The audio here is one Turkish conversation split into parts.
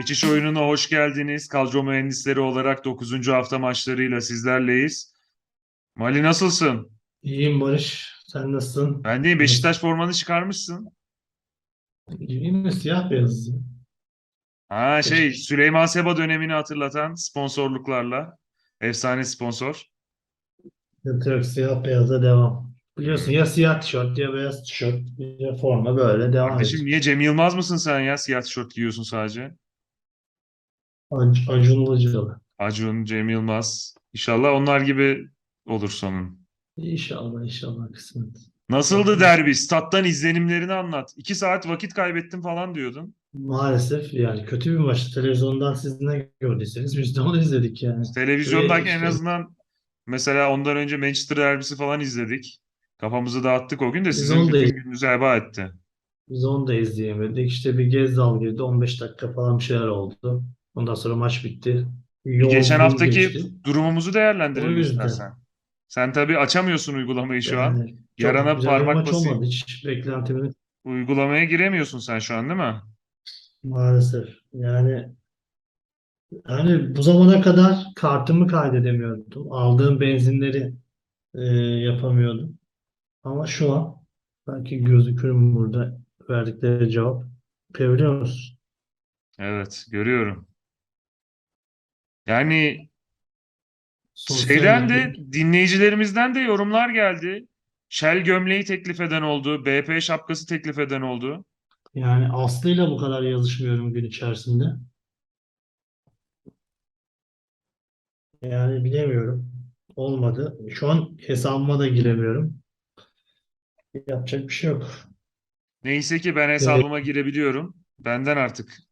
Geçiş oyununa hoş geldiniz. Kadro mühendisleri olarak 9. hafta maçlarıyla sizlerleyiz. Mali nasılsın? İyiyim Barış. Sen nasılsın? Ben de Beşiktaş formanı çıkarmışsın. İyi mi? Siyah beyaz. Ha şey. Süleyman Seba dönemini hatırlatan sponsorluklarla. Efsane sponsor. Yok yok siyah beyaza devam. Biliyorsun ya siyah tişört ya beyaz tişört ya forma böyle devam Kardeşim ediyor. niye Cem Yılmaz mısın sen ya? Siyah tişört giyiyorsun sadece. Ac Acun Ilıcalı. Acun, Cem Yılmaz. İnşallah onlar gibi olur sonun. İnşallah inşallah kısmet. Nasıldı derbi? Stat'tan izlenimlerini anlat. İki saat vakit kaybettim falan diyordun. Maalesef yani kötü bir maç. Televizyondan siz ne gördüyseniz biz de onu izledik yani. Televizyondaki en işte- azından mesela ondan önce Manchester derbisi falan izledik. Kafamızı dağıttık o gün de Biz sizin onu da- bütün gününüzü heba etti. Biz onu da izleyemedik. İşte bir Gezdal girdi. 15 dakika falan bir şeyler oldu. Ondan sonra maç bitti. Bir geçen haftaki geçti. durumumuzu değerlendirelim istersen. Sen tabii açamıyorsun uygulamayı şu an. Yani çok Yarana parmak basayım. Hiç beklentimin Uygulamaya giremiyorsun sen şu an değil mi? maalesef. Yani yani bu zamana kadar kartımı kaydedemiyordum. Aldığım benzinleri e, yapamıyordum. Ama şu an belki gözükür mü burada verdikleri cevap. Musun? Evet, görüyorum. Yani Sosyal şeyden de dinleyicilerimizden de yorumlar geldi. Shell gömleği teklif eden oldu. BP şapkası teklif eden oldu. Yani Aslı'yla bu kadar yazışmıyorum gün içerisinde. Yani bilemiyorum. Olmadı. Şu an hesabıma da giremiyorum. Yapacak bir şey yok. Neyse ki ben hesabıma girebiliyorum. Benden artık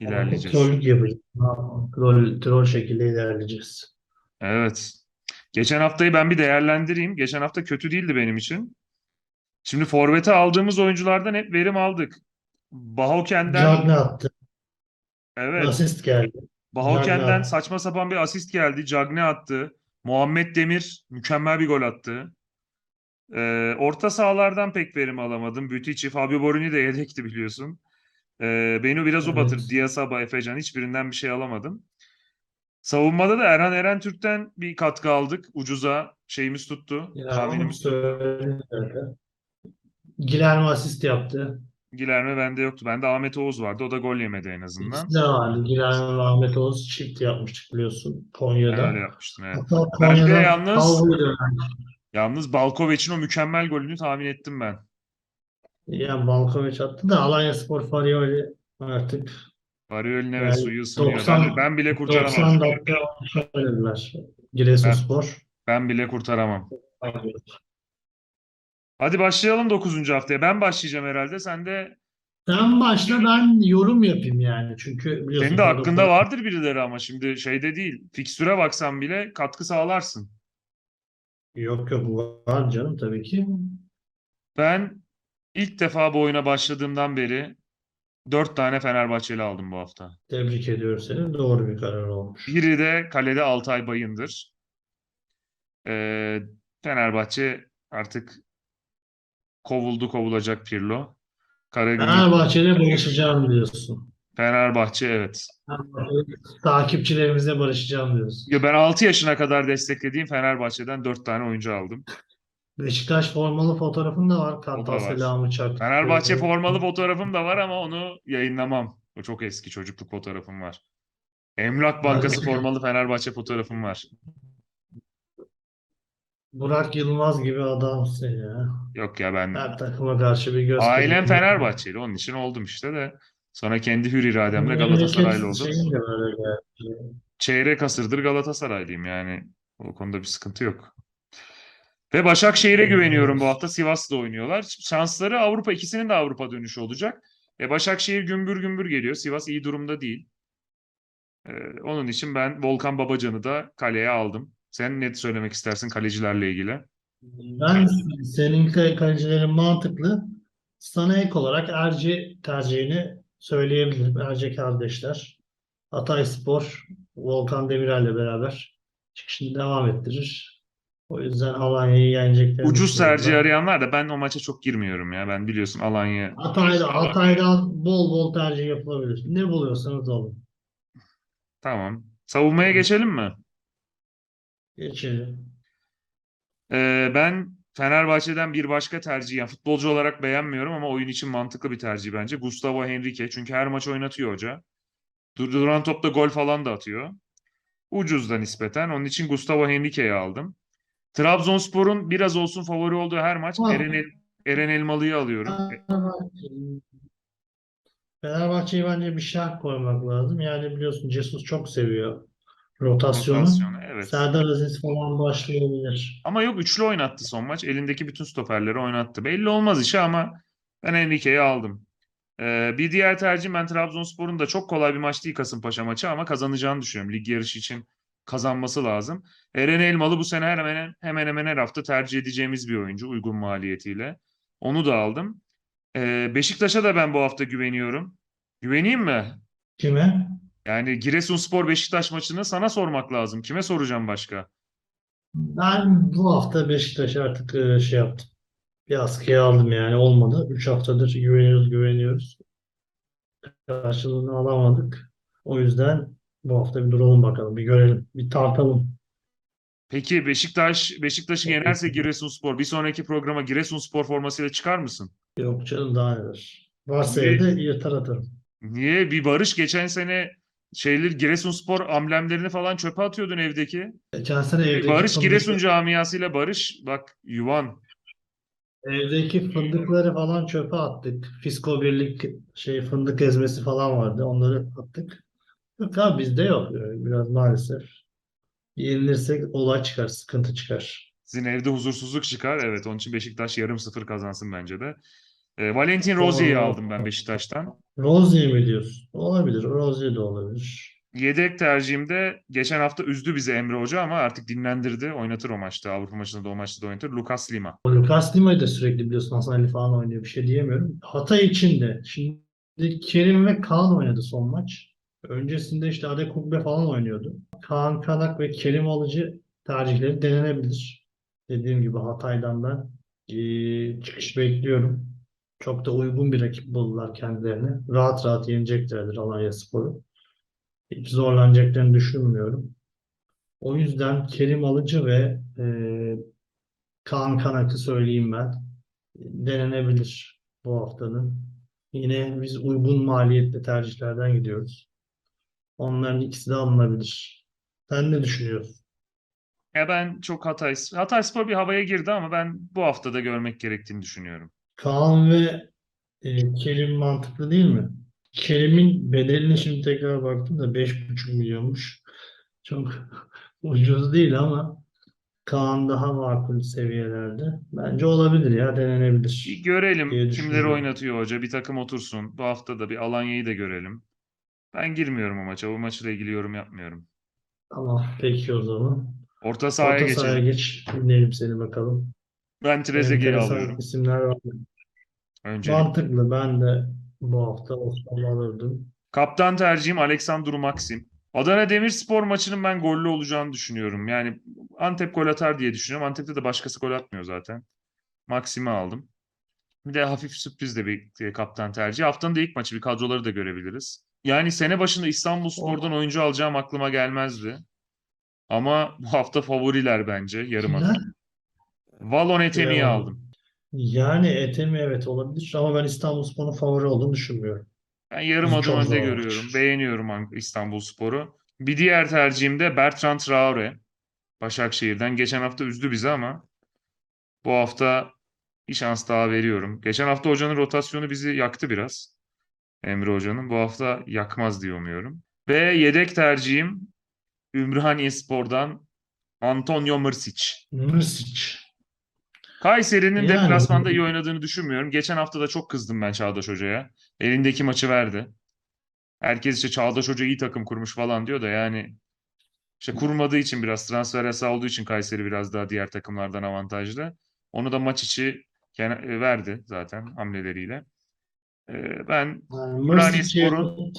ilerleyeceğiz. Trollük yapacağız. Troll, troll şekilde ilerleyeceğiz. Evet. Geçen haftayı ben bir değerlendireyim. Geçen hafta kötü değildi benim için. Şimdi forvete aldığımız oyunculardan hep verim aldık. Bahoken'den Cagne attı. evet. Asist geldi. Bahoken'den saçma sapan bir asist geldi. Cagne attı. Muhammed Demir mükemmel bir gol attı. Ee, orta sahalardan pek verim alamadım. Bütiçi, Fabio Borini de yedekti biliyorsun. Ee, beni biraz o Evet. batırdı. Diasaba, Efecan hiçbirinden bir şey alamadım. Savunmada da Erhan Eren Türk'ten bir katkı aldık. Ucuza şeyimiz tuttu. Ya Tahminimiz tuttu. Guillermo asist yaptı. Gilerme bende yoktu. Bende Ahmet Oğuz vardı. O da gol yemedi en azından. İkisi de vardı. Guillermo ve Ahmet Oğuz çift yapmıştık biliyorsun Konya'da. Öyle yapmıştın evet. Hatta Ben de Konya'da yalnız-. Yalnız Balkovic'in o mükemmel golünü tahmin ettim ben. Yani Balkovic attı da Alanyaspor Farioli artık Farioli'ne ve Yani suyu ısınıyor. 90 ben, ben bile 90 kurtaramam. dakika oynadılar. Giresunspor. Ben bile kurtaramam. Hadi başlayalım 9. haftaya. Ben başlayacağım herhalde. Sen de Sen başla ben yorum yapayım yani. Çünkü biliyorsun senin de hakkında vardır birileri ama şimdi şeyde değil. Fikstüre baksan bile katkı sağlarsın. Yok yok var canım tabii ki. Ben ilk defa bu oyuna başladığımdan beri 4 tane Fenerbahçeli aldım bu hafta. Tebrik ediyorum seni. Doğru bir karar olmuş. Biri de kalede Altay Bayındır. Ee, Fenerbahçe artık kovuldu kovulacak Pirlo. Karagümrük Fenerbahçe'yle barışacağım diyorsun. Fenerbahçe evet. Takipçilerimizle barışacağım diyorsun. Ya ben 6 yaşına kadar desteklediğim Fenerbahçe'den 4 tane oyuncu aldım. Beşiktaş formalı fotoğrafın da var. Kartal var. selamı çak. Fenerbahçe formalı fotoğrafım da var ama onu yayınlamam. O çok eski çocukluk fotoğrafım var. Emlak Bankası formalı Fenerbahçe fotoğrafım var. Burak Yılmaz gibi adamsın ya. Yok ya ben Her takıma karşı bir göz ailem. Fenerbahçeli onun için oldum işte de. Sonra kendi hür irademle Galatasaraylı oldum. Çeyrek asırdır Galatasaraylıyım yani. O konuda bir sıkıntı yok. Ve Başakşehir'e güveniyorum bu hafta. Sivas'ta oynuyorlar. Şansları Avrupa ikisinin de Avrupa dönüşü olacak. E Başakşehir gümbür gümbür geliyor. Sivas iyi durumda değil. E, onun için ben Volkan Babacan'ı da kaleye aldım. Sen ne söylemek istersin kalecilerle ilgili? Ben senin kale- kalecilerin mantıklı. Sana ek olarak Erci tercihini söyleyebilirim. Erci kardeşler. Hatayspor Volkan Demirel'le beraber çıkışını devam ettirir. O yüzden Alanya'yı yeneceklerini Ucuz tercih ben. arayanlar da ben o maça çok girmiyorum ya. Ben biliyorsun Alanya. Hatay'da, Hatay'dan bol bol tercih yapılabilir. Ne buluyorsanız alın. Tamam. Savunmaya geçelim mi? Geçelim. Ee, ben Fenerbahçe'den bir başka tercih, yani futbolcu olarak beğenmiyorum ama oyun için mantıklı bir tercih bence. Gustavo Henrique. Çünkü her maç oynatıyor hoca. Dur- Duran topta gol falan da atıyor. Ucuz da nispeten. Onun için Gustavo Henrique'yi aldım. Trabzonspor'un biraz olsun favori olduğu her maç Ah. Eren, El- Eren Elmalı'yı alıyorum. Fenerbahçe- Fenerbahçe'ye bence bir şart koymak lazım. Yani biliyorsun Jesus çok seviyor rotasyonu. Rotasyonu, evet. Serdar Aziz falan başlayabilir. Ama yok üçlü oynattı son maç. Elindeki bütün stoperleri oynattı. Belli olmaz işi ama ben Enrique'yi aldım. Ee, bir diğer tercihim ben Trabzonspor'un da çok kolay bir maç değil Kasımpaşa maçı ama kazanacağını düşünüyorum. Lig yarışı için kazanması lazım. Eren Elmalı bu sene hemen hemen hemen her hafta tercih edeceğimiz bir oyuncu uygun maliyetiyle. Onu da aldım. Ee, Beşiktaş'a da ben bu hafta güveniyorum. Güveneyim mi? Kime? Yani Giresunspor Beşiktaş maçını sana sormak lazım. Kime soracağım başka? Ben bu hafta Beşiktaş artık e, şey yaptım. Bir askıya aldım yani olmadı. 3 haftadır güveniyoruz güveniyoruz. Karşılığını alamadık. O yüzden bu hafta bir duralım bakalım. Bir görelim. Bir tartalım. Peki Beşiktaş Beşiktaş'ı yenerse Giresunspor bir sonraki programa Giresunspor formasıyla çıkar mısın? Yok canım daha neler. Varsa Niye? evde yırtar atarım. Niye? Bir Barış geçen sene şeyleri Giresunspor amblemlerini falan çöpe atıyordun evdeki. Geçen sene Bir evdeki Barış fındık- Giresun camiasıyla Barış bak yuvan. Evdeki fındıkları falan çöpe attık. Fisko Birlik şey fındık ezmesi falan vardı. Onları attık. Yok abi bizde yok. Yani Biraz maalesef. Yenilirsek olay çıkar, sıkıntı çıkar. Sizin evde huzursuzluk çıkar. Evet onun için Beşiktaş yarım sıfır kazansın bence de. Ee, Valentin Rozier'i aldım ben Beşiktaş'tan. Rozier mi diyorsun? Olabilir. Rozier de olabilir. Yedek tercihimde geçen hafta üzdü bizi Emre Hoca ama artık dinlendirdi. Oynatır o maçta. Avrupa maçında da o maçta da oynatır. Lucas Lima. Lucas Lima'yı da sürekli biliyorsun Hasan Ali falan oynuyor. Bir şey diyemiyorum. Hatay için de. Şimdi Kerim ve Kaan oynadı son maç. Öncesinde işte Adekugbe falan oynuyordu. Kaan Kanak ve Kerim Alıcı tercihleri denenebilir. Dediğim gibi Hatay'dan ben eee, çıkış bekliyorum. Çok da uygun bir rakip buldular kendilerine. Rahat rahat yeneceklerdir Alanyaspor'u. Hiç zorlanacaklarını düşünmüyorum. O yüzden Kerim Alıcı ve eee Kaan Kanak'ı söyleyeyim ben. Denenebilir bu haftanın. Yine biz uygun maliyetli tercihlerden gidiyoruz. Onların ikisi de alınabilir. Sen ne düşünüyorsun? Ya ben çok Hatay, Hatayspor bir havaya girdi ama ben bu haftada görmek gerektiğini düşünüyorum. Kaan ve e, Kerim mantıklı değil mi? Kerim'in bedelini şimdi tekrar baktım da 5,5 milyonmuş. Çok ucuz değil ama Kaan daha makul seviyelerde. Bence olabilir ya Bir denenebilir görelim kimleri oynatıyor hoca. Bir takım otursun. Bu hafta da bir Alanya'yı da görelim. Ben girmiyorum o maça. O maçla ilgili yorum yapmıyorum. Tamam peki o zaman. Orta sahaya Orta sahaya geçelim. geç. Dinleyelim seni bakalım. Ben Trezeguet'i Enteresan alıyorum. isimler var. Öncelikle. Mantıklı. Ben de bu hafta Osman'ı alırdım. Kaptan tercihim Aleksandru Maxim. Adana Demirspor maçının ben gollü olacağını düşünüyorum. Yani Antep gol atar diye düşünüyorum. Antep'te de başkası gol atmıyor zaten. Maxim'i aldım. Bir de hafif sürpriz de bir kaptan tercihi. Haftanın da ilk maçı bir kadroları da görebiliriz. Yani sene başında İstanbulspor'dan oyuncu alacağım aklıma gelmezdi. Ama bu hafta favoriler bence yarım Kimler? adım. Valon Etemi'yi Ya, aldım. Yani Etemi evet olabilir ama ben İstanbulspor'un favori olduğunu düşünmüyorum. Ben yarım Bizi adım önde görüyorum. maç. Beğeniyorum An- İstanbulspor'u. Bir diğer tercihim de Bertrand Traore. Başakşehir'den. Geçen hafta üzdü bizi ama bu hafta bir şans daha veriyorum. Geçen hafta hocanın rotasyonu bizi yaktı biraz. Emre Hoca'nın. Bu hafta yakmaz diye umuyorum. Ve yedek tercihim Ümraniyespor'dan Antonio Mrsic. Mrsic. Kayseri'nin Yani- deplasmanda iyi oynadığını düşünmüyorum. Geçen hafta da çok kızdım ben Çağdaş Hoca'ya. Elindeki maçı verdi. Herkes işte Çağdaş Hoca iyi takım kurmuş falan diyor da yani işte kurmadığı için biraz transfer yasağı olduğu için Kayseri biraz daha diğer takımlardan avantajlı. Onu da maç içi e, verdi zaten hamleleriyle. Ee, ben Yani Ümraniyespor'un-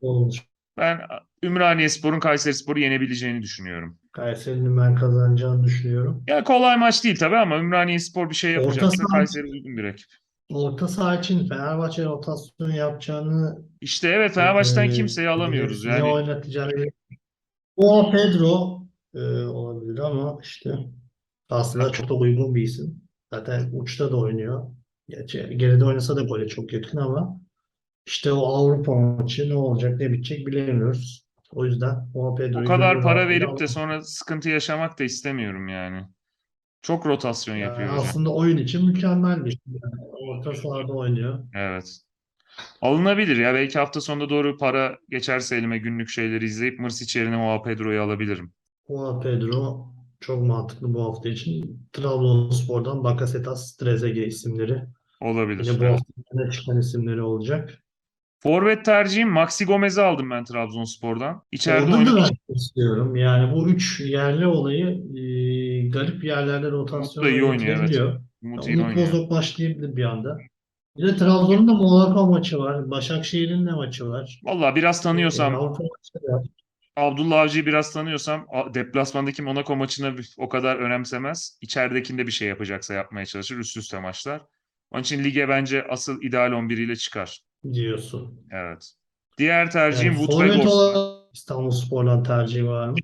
olur. Ben Ümraniyespor'un Kayserispor'u yenebileceğini düşünüyorum. Kayseri'nin ben kazanacağını düşünüyorum. Ya kolay maç değil tabii ama Ümraniyespor bir şey Orta yapacaksa Kayseri uygun bir rakip. Orta saha için Fenerbahçe rotasyon yapacağını İşte evet Fenerbahçe'den e, kimseyi alamıyoruz. ne Yani oynatacağını o Pedro e, olabilir ama işte aslında çok da uygun bir isim. Zaten uçta da oynuyor. Gerçi geride oynasa da gole çok yakın ama işte o Avrupa maçı ne olacak ne bitecek bilemiyoruz. O yüzden o o Pedro'yu kadar gönül para verip de sonra sıkıntı yaşamak da istemiyorum yani. Çok rotasyon Yani yapıyor aslında oyun için mükemmel bir şey. Yani orta sahada oynuyor. Evet. Alınabilir ya. Belki hafta sonunda doğru para geçerse elime günlük şeyleri izleyip Mırsic yerine Joao Pedro'yu alabilirim. Joao Pedro çok mantıklı bu hafta için. Trabzonspor'dan Bakasetas, Trezeguet isimleri. Olabilir. Yine bu hafta çıkan isimleri olacak. Forvet tercihim Maxi Gomez'i aldım ben Trabzonspor'dan. İçeride Orada da istiyorum. Yani bu üç yerli olayı e, garip yerlerde rotasyon iyi oynuyor, evet. Umut Ya iyi Umut. Bozok başlayabilir bir anda. Bir de Trabzon'un da Monaco maçı var. Başakşehir'in de maçı var. Valla biraz E, tanıyorsam var. Abdullah Avcı'yı biraz tanıyorsam deplasmandaki Monaco maçını o kadar önemsemez. İçeridekinde bir şey yapacaksa yapmaya çalışır. Üst üste maçlar. Onun için lige bence asıl ideal 11 ile çıkar. diyorsun. Evet. Diğer tercihim Yani Wout ve forvet Ghost. olarak İstanbulspor'dan tercih var mı?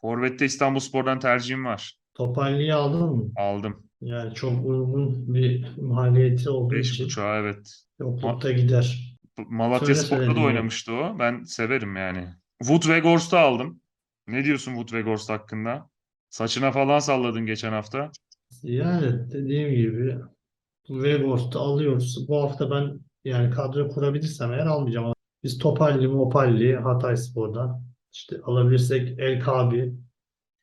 Forvet'te İstanbulspor'dan tercihim var. Topalli'yi aldın mı? Aldım. Yani çok uygun bir maliyeti olduğu için 5.5'a evet. yoklukta gider. Malatya Söyle Spor'da da söylediğini. oynamıştı o. Ben severim yani. Wout ve Ghost'u aldım. Ne diyorsun Wout ve Ghost hakkında? Saçına falan salladın geçen hafta. Yani dediğim gibi Weghorst'u alıyoruz. Bu hafta ben yani kadro kurabilirsem eğer almayacağım. Biz Topalli, Mopalli, Hatayspor'dan işte alabilirsek El Kabi,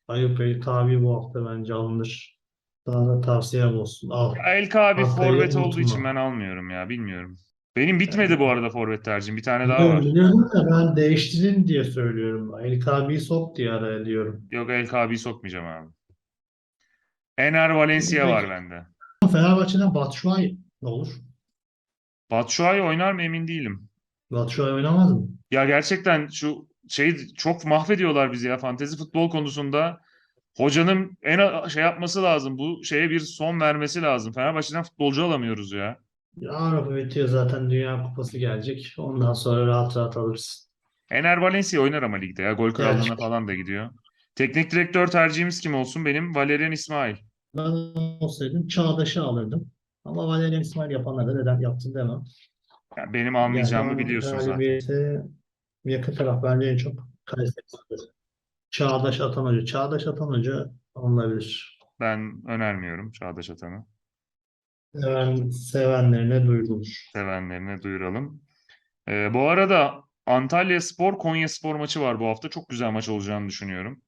Ayıp El Kabi bu hafta bence alınır. Sana da tavsiyem olsun. Al. El Kabi forvet olduğu için ben almıyorum ya. Bilmiyorum. Benim bitmedi bu arada forvet tercihim. Bir tane daha var. biliyorum da ben değiştirin diye söylüyorum. El Kabi'yi sok diye araya diyorum. Yok El Kabi'yi sokmayacağım abi. Ener Valencia var bende. Fenerbahçe'den Batshuayi ne olur? Batshuayi oynar mı emin değilim. Batshuayi oynamaz mı? Ya gerçekten şu şey çok mahvediyorlar bizi ya fantezi futbol konusunda. Hocanın en şey yapması lazım. Bu şeye bir son vermesi lazım. Fenerbahçe'den futbolcu alamıyoruz ya. Ya Avrupa bitiyor zaten Dünya Kupası gelecek. Ondan sonra rahat rahat alırsın. Ener Valencia oynar ama ligde ya. Gol krallığına falan da gidiyor. Teknik direktör tercihimiz kim olsun? Benim Valerian İsmail. Ben olsaydım Çağdaş'ı alırdım. Ama Valerian İsmail yapanlar da neden yaptın demem. Ya benim almayacağımı Yani biliyorsun zaten. yakın taraf bence en çok Kayseri. Çağdaş Atan Hoca. Çağdaş Atan Hoca alınabilir. Ben önermiyorum Çağdaş Atan'ı. Seven, sevenlerine duyurulur. Sevenlerine duyuralım. Ee, bu arada Antalya Spor Konya Spor maçı var bu hafta. Çok güzel maç olacağını düşünüyorum.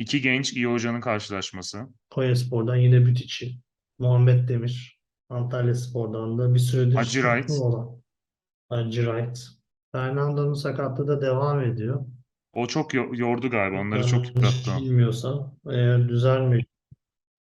İki genç iyi hocanın karşılaşması. Konyaspor'dan yine Bütüçi. Muhammed Demir. Antalya Spor'dan da bir süredir Hacı Wright. olan. Hacı Wright. Fernando'nun sakatlığı da devam ediyor. O çok yo- yordu galiba. Onları çok yıprattı. Bilmiyorsam eğer düzelmiyor.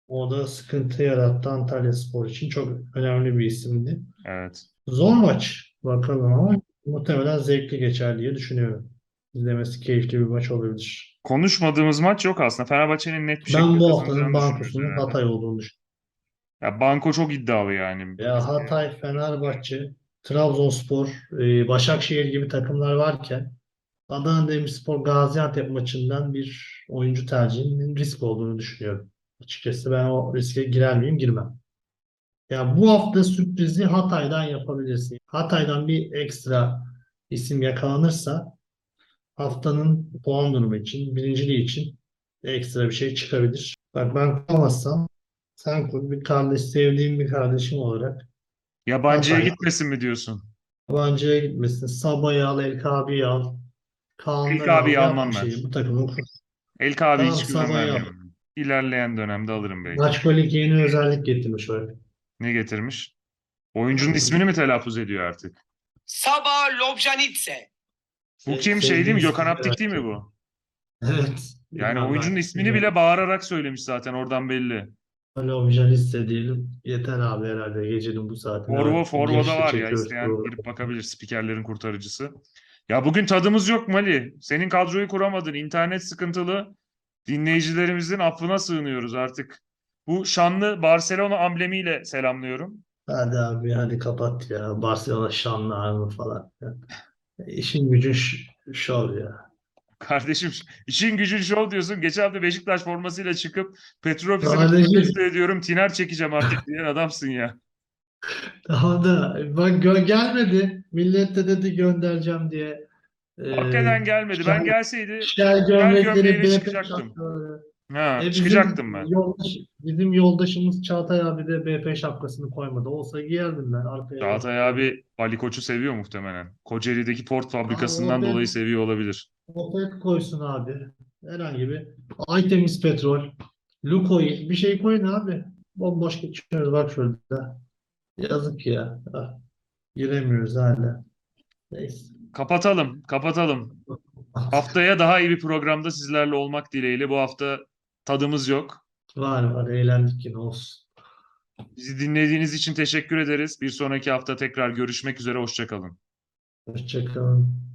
O da sıkıntı yarattı Antalya Spor için. Çok önemli bir isimdi. Evet. Zor maç bakalım ama muhtemelen zevkli geçer diye düşünüyorum. İzlemesi keyifli bir maç olabilir. Konuşmadığımız maç yok aslında. Fenerbahçe'nin net bir şekilde Ben bu haftanın kazanacağını bankosunun düşünüyoruz herhalde. Hatay olduğunu düşünüyorum. Ya Banko çok iddialı yani. Ya Hatay, Fenerbahçe, Trabzonspor, e, Başakşehir gibi takımlar varken Adana Demirspor Gaziantep maçından bir oyuncu tercihinin risk olduğunu düşünüyorum. Açıkçası ben o riske girer miyim? Girmem. Ya bu hafta sürprizi Hatay'dan yapabilirsin. Hatay'dan bir ekstra isim yakalanırsa haftanın puan durumu için, birinciliği için ekstra bir şey çıkabilir. Bak ben kuramazsam sen kur bir kardeş, sevdiğim bir kardeşim olarak Yabancıya Hatay. gitmesin mi diyorsun? Yabancıya gitmesin. Sabah'ı al, El Kabi'yi al. Kaan'ları El Kabi'yi al. almam ben. şeyi. Bu takımın kur- El Kabi Tamam, hiç güven Sabah'ı al. vermiyorum. İlerleyen dönemde alırım belki. Maçkolik yeni özellik getirmiş öyle. Ne getirmiş? Oyuncunun ismini mi telaffuz ediyor artık? Saba Lobjanitse. Bu Şey, kim şey değil mi? Gökhan Aptik değil mi bu? Evet. Yani oyuncunun ismini bile bağırarak söylemiş zaten oradan belli. Öyle obijaliste diyelim. Yeter abi herhalde gecenin bu saatinde. Forvo Forvo'da var ya isteyen girip bakabilir spikerlerin kurtarıcısı. Ya bugün tadımız yok Mali. Senin kadroyu kuramadın. İnternet sıkıntılı. Dinleyicilerimizin affına sığınıyoruz artık. Bu şanlı Barcelona amblemiyle selamlıyorum. Hadi abi hadi kapat ya. Barcelona şanlı abi falan. İşin gücün şov ya. Kardeşim işin gücün şov diyorsun. Geçen hafta Beşiktaş formasıyla çıkıp protesto ediyorum. Tiner çekeceğim artık diyen adamsın ya. Daha da bak gö- gelmedi. Millet de dedi göndereceğim diye. Ee, Hakikaten gelmedi. Ben gelseydi şen gömlekleri gömleğiyle çıkacaktım. şapkaları. Ha, E, çıkacaktım ben. Yoldaş, bizim yoldaşımız Çağatay abi de BP şapkasını koymadı. Olsa giyerdim ben arkaya. Çağatay abi Ali Koç'u seviyor muhtemelen. Kocaeli'deki port fabrikasından o dolayı seviyor olabilir. Opet koysun abi. Herhangi bir. Aytemiz petrol. Lukoil. Bir şey koyun abi. Bomboş geçiyoruz bak şurada. Yazık ya. Ah, giremiyoruz hala. Neyse. Kapatalım, kapatalım. Haftaya daha iyi bir programda sizlerle olmak dileğiyle. Bu hafta tadımız yok. Var var eğlendik yine olsun. Bizi dinlediğiniz için teşekkür ederiz. Bir sonraki hafta tekrar görüşmek üzere. Hoşça kalın. Hoşçakalın.